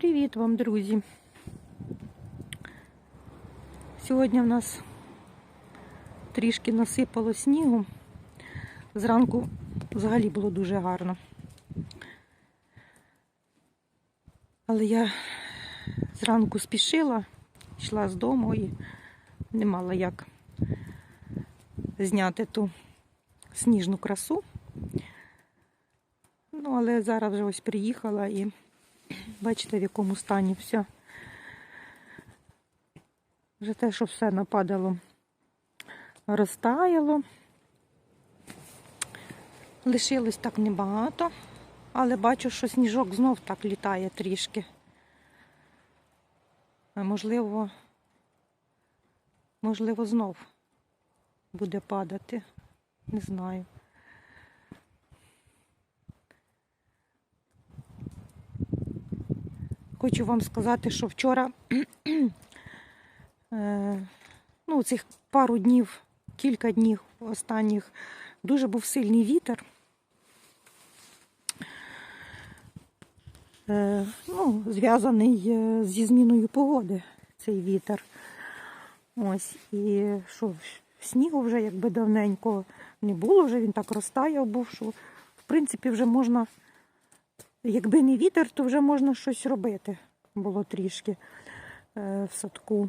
Привіт вам, друзі! Сьогодні в нас трішки насипало снігу. Зранку взагалі було дуже гарно. Але я зранку спішила, йшла з дому і не мала як зняти ту сніжну красу. Ну, але зараз вже ось приїхала і бачите, в якому стані все. Вже те, що все нападало, розтаяло. Лишилось так небагато, але бачу, що сніжок знов так літає трішки. Можливо, можливо, знов буде падати. Не знаю. Хочу вам сказати, що вчора, е, ну, цих пару днів, кілька днів останніх, дуже був сильний вітер. Е, ну, зв'язаний е, зі зміною погоди цей вітер. Ось, і що снігу вже якби давненько не було, вже він так розтаяв був, що в принципі вже можна, якби не вітер, то вже можна щось робити було трішки е, в садку.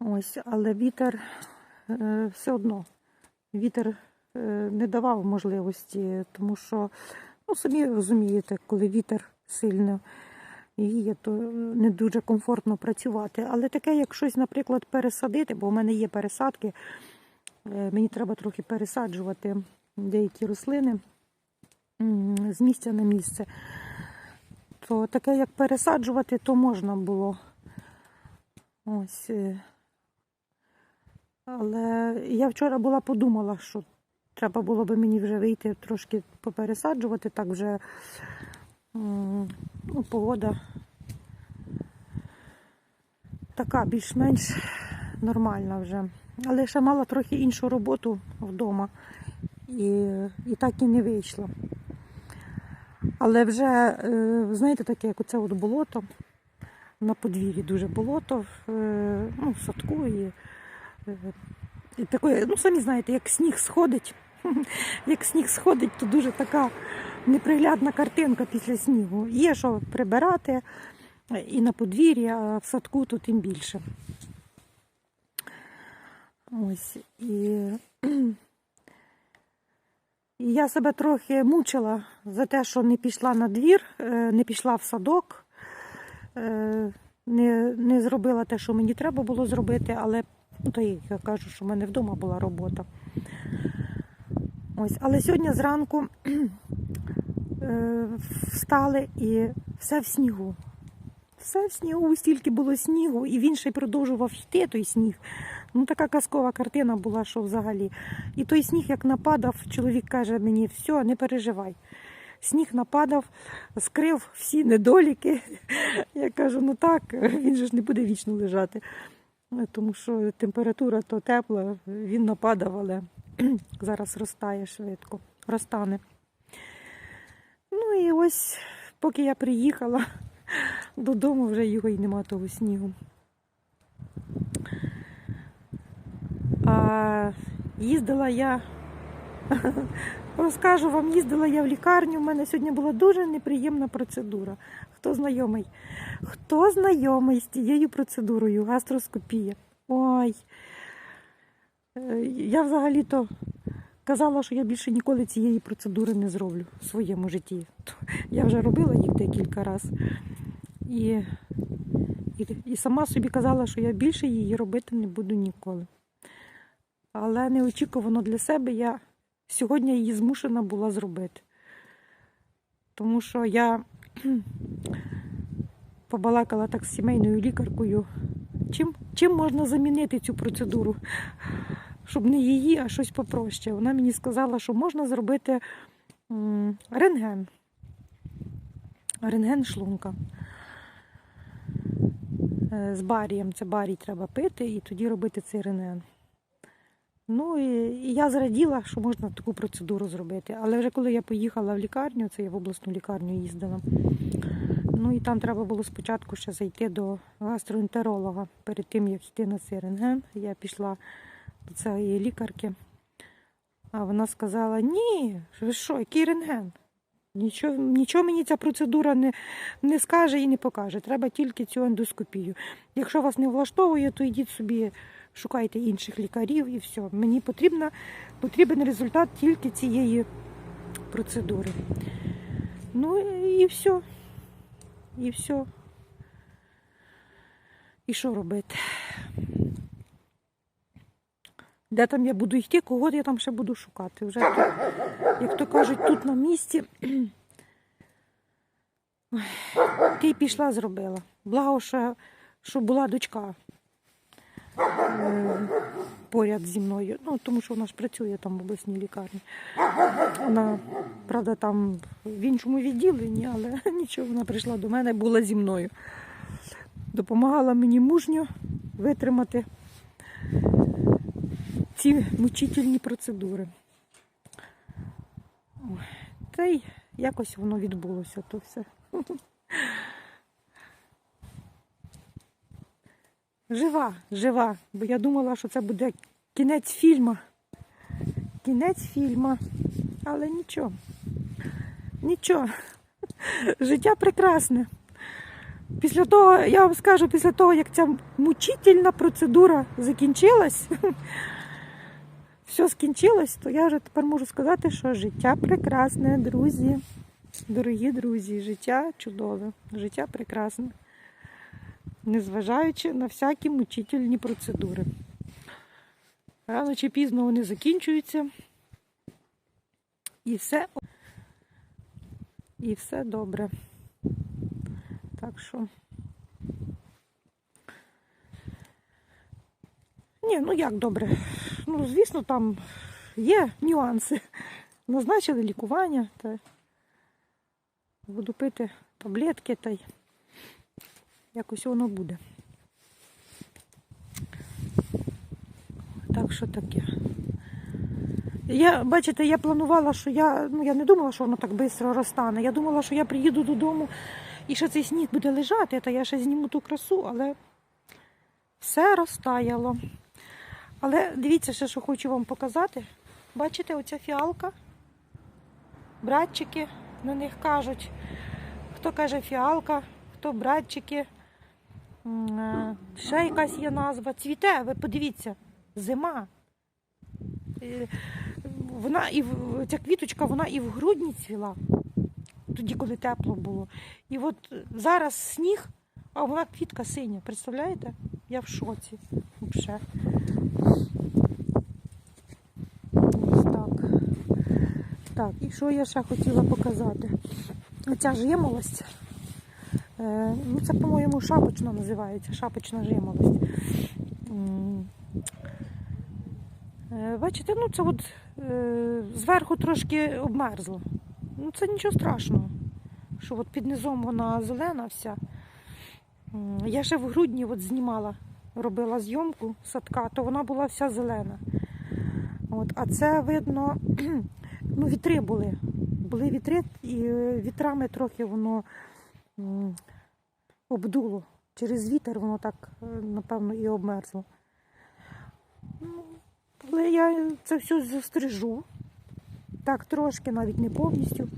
Ось, але вітер е, все одно, вітер е, не давав можливості, тому що, ну, самі розумієте, коли вітер сильно віє, то не дуже комфортно працювати. Але таке, як щось, наприклад, пересадити, бо в мене є пересадки, мені треба трохи пересаджувати деякі рослини з місця на місце. То таке, як пересаджувати, то можна було. Ось. е. Але я вчора була подумала, що треба було би мені вже вийти трошки попересаджувати, так вже ну, погода така більш-менш нормальна вже. Але ще мала трохи іншу роботу вдома і, і так і не вийшло. Але вже, е, знаєте, таке, як оце от болото. На подвір'ї дуже болото, е, ну, в садку і, е, і таке, ну самі знаєте, як сніг сходить. Як сніг сходить, то дуже така неприглядна картинка після снігу. Є що прибирати і на подвір'ї, а в садку то тим більше. Ось. І я себе трохи мучила за те, що не пішла на двір, е, не пішла в садок, е, не не зробила те, що мені треба було зробити, але то я кажу, що в мене вдома була робота. Ось, Але сьогодні зранку е, встали і все в снігу. Все в снігу, стільки було снігу, і він ще й продовжував йти той сніг. Ну, така казкова картина була, що взагалі. І той сніг, як нападав, чоловік каже мені, все, не переживай. Сніг нападав, скрив всі недоліки. Я кажу, ну так, він же ж не буде вічно лежати. Тому що температура то тепла, він нападав, але зараз розтає швидко, розтане. Ну і ось, поки я приїхала додому, вже його й нема того снігу. А їздила я, розкажу вам, їздила я в лікарню. У мене сьогодні була дуже неприємна процедура. Хто знайомий? Хто знайомий з тією процедурою? Гастроскопія. Ой. Е, Я взагалі-то казала, що я більше ніколи цієї процедури не зроблю в своєму житті. Я вже робила їх декілька разів. І, і, і сама собі казала, що я більше її робити не буду ніколи. Але неочікувано для себе я сьогодні її змушена була зробити. Тому що я побалакала так з сімейною лікаркою, чим, чим можна замінити цю процедуру, щоб не її, а щось попроще. Вона мені сказала, що можна зробити рентген. Рентген шлунка. Е, З барієм. Це барій треба пити і тоді робити цей рентген. Ну і, і я зраділа, що можна таку процедуру зробити. Але вже коли я поїхала в лікарню, це я в обласну лікарню їздила, Ну і там треба було спочатку ще зайти до гастроентеролога перед тим, як йти на цей рентген. Я пішла цієї лікарки, а вона сказала: ні, ви що, який рентген? Нічого, нічого мені ця процедура не, не скаже і не покаже. Треба тільки цю ендоскопію. Якщо вас не влаштовує, то йдіть собі, шукайте інших лікарів і все. Мені потрібна, потрібен результат тільки цієї процедури. Ну і все. І все. І що робити? Де там я буду йти, кого я там ще буду шукати? Вже як то кажуть, тут на місці. Ти пішла, зробила. Благо, що, що була дочка е, поряд зі мною. Ну, тому що вона ж працює там в обласній лікарні. Вона, правда, там в іншому відділенні, але нічого, вона прийшла до мене, була зі мною. Допомагала мені мужньо витримати ці мучительні процедури. Ой, Та й якось воно відбулося то все. Жива, жива, бо я думала, що це буде кінець фільму. Кінець фільму. Але нічого. Нічого. Життя прекрасне. Після того, я вам скажу, після того, як ця мучительна процедура закінчилась, все скінчилось, то я вже тепер можу сказати, що життя прекрасне, друзі. Дорогі друзі, життя чудове, життя прекрасне. Незважаючи на всякі мучительні процедури. Рано чи пізно вони закінчуються. І все, і все добре. Так що. Ні, ну як добре. Ну, звісно, там є нюанси. Назначили лікування, та буду пити таблетки, та й якось воно буде. Так що таке. Я, бачите, я планувала, що я, ну я не думала, що воно так швидко розтане. Я думала, що я приїду додому і ще цей сніг буде лежати, та я ще зніму ту красу, але все розтаяло. Але дивіться, ще що хочу вам показати. Бачите, оця фіалка? Братчики на них кажуть. Хто каже фіалка, хто братчики. Е, Ще якась є назва. Цвіте, ви подивіться, зима. Вона і ця квіточка, вона і в грудні цвіла, тоді, коли тепло було. І от зараз сніг, а вона квітка синя. Представляєте? Я в шоці. Взагалі. Ось так. Так, і що я ще хотіла показати? Оця жимолость. Е, ну, це, по-моєму, шапочна називається, шапочна жимолость. Е, Бачите, ну це от е, зверху трошки обмерзло. Ну це нічого страшного. Що от під низом вона зелена вся. Я ще в грудні от знімала, робила зйомку садка, то вона була вся зелена. От, а це видно, ну, вітри були. Були вітри, і е, вітрами трохи воно обдуло. Через вітер воно так, е, напевно, і обмерзло. Ну, Але я це все застрижу. Так, трошки, навіть не повністю,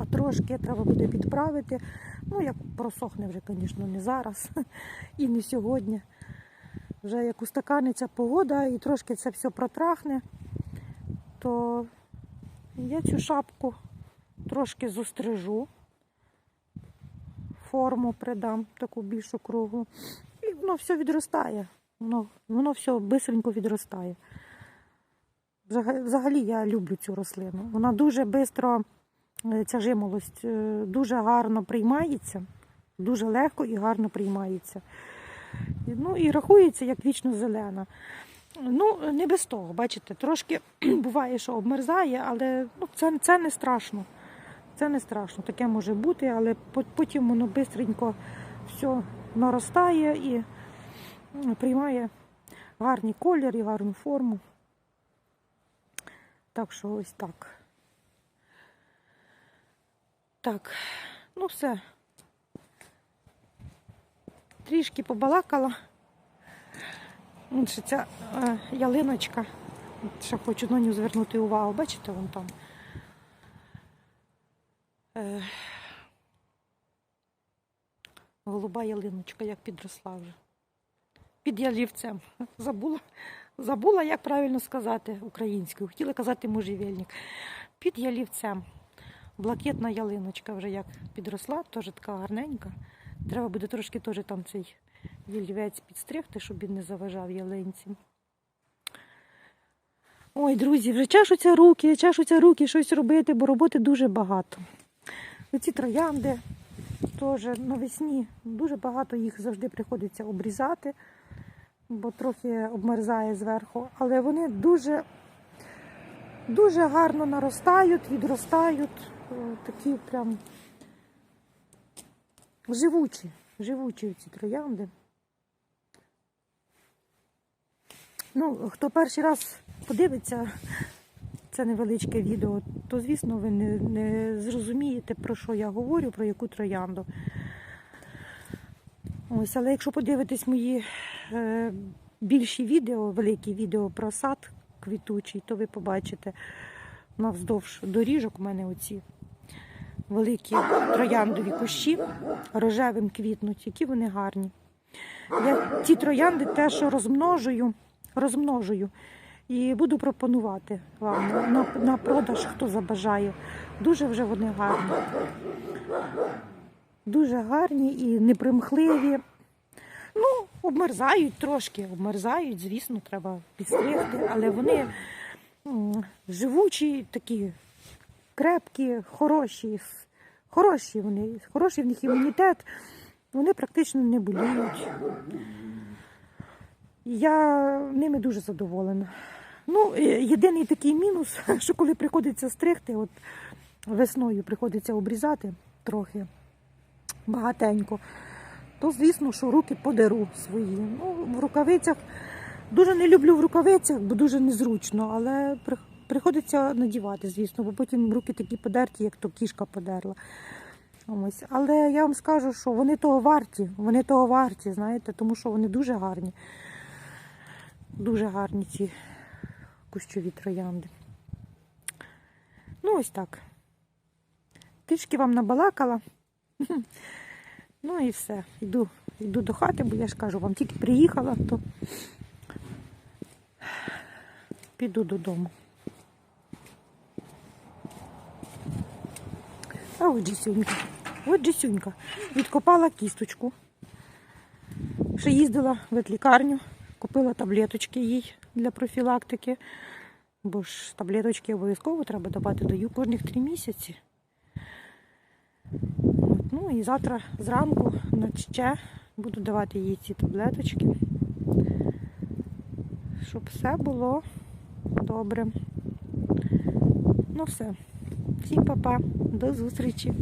а трошки треба буде підправити. Ну, як просохне вже, звісно, не зараз і не сьогодні. Вже як устаканиться погода і трошки це все протрахне, то я цю шапку трошки зустрижу, форму придам, таку більшу кругу. І воно все відростає. Воно, воно все бисенько відростає. Взагалі я люблю цю рослину. Вона дуже швидко, ця жимолость, е, дуже гарно приймається, дуже легко і гарно приймається. Ну і рахується як вічно зелена. Ну, не без того, бачите, трошки буває, що обмерзає, але ну, це, це не страшно. Це не страшно. Таке може бути, але потім воно швидко все наростає і приймає гарний колір і гарну форму. Так що ось так. Так, ну все. трішки побалакала. Ще ця е, ялиночка. Ще хочу на нього звернути увагу. Бачите, вон там. Е, голуба ялиночка, як підросла вже. Під ялівцем. Забула, забула, як правильно сказати українською. Хотіла казати можжевельник. Під ялівцем. Блакитна ялиночка вже як підросла, теж така гарненька. Треба буде трошки теж там цей ялівець підстригти, щоб він не заважав ялинці. Ой, друзі, вже чешуться руки, чешуться руки щось робити, бо роботи дуже багато. Оці троянди теж навесні дуже багато їх завжди приходиться обрізати, бо трохи обмерзає зверху. Але вони дуже, дуже гарно наростають, відростають. Такі прям живучі, живучі ці троянди. Ну, хто перший раз подивиться це невеличке відео, то звісно ви не, не зрозумієте, про що я говорю, про яку троянду. Ось, але якщо подивитись мої е, більші відео, великі відео про сад квітучий, то ви побачите навздовж доріжок у мене оці великі трояндові кущі рожевим квітнуть, які вони гарні. Я ті троянди теж розмножую, розмножую і буду пропонувати вам на, на продаж, хто забажає. Дуже вже вони гарні. Дуже гарні і непримхливі. Ну, обмерзають трошки, обмерзають, звісно, треба підстригти, але вони живучі, такі крепкі, хороші, хороші вони, хороший в них імунітет, вони практично не боліють. Я ними дуже задоволена. Ну, е, єдиний такий мінус, що коли приходиться стригти, от весною приходиться обрізати трохи багатенько, то звісно, що руки подеру свої. Ну, в рукавицях дуже не люблю в рукавицях, бо дуже незручно, але приходиться надівати, звісно, бо потім руки такі подерті, як то кішка подерла. Ось. Але я вам скажу, що вони того варті, вони того варті, знаєте, тому що вони дуже гарні. Дуже гарні ці кущові троянди. Ну, ось так. Трішки вам набалакала. Ну і все. Йду, йду до хати, бо я ж кажу, вам тільки приїхала, то піду додому. А от Джісюнька. От Джісюнька. Відкопала кісточку. Ще їздила в ветлікарню, купила таблеточки їй для профілактики. Бо ж таблеточки обов'язково треба давати даю кожних три місяці. От, ну і завтра зранку на ще буду давати їй ці таблеточки, щоб все було добре. Ну все. Всім па-па, до зустрічі.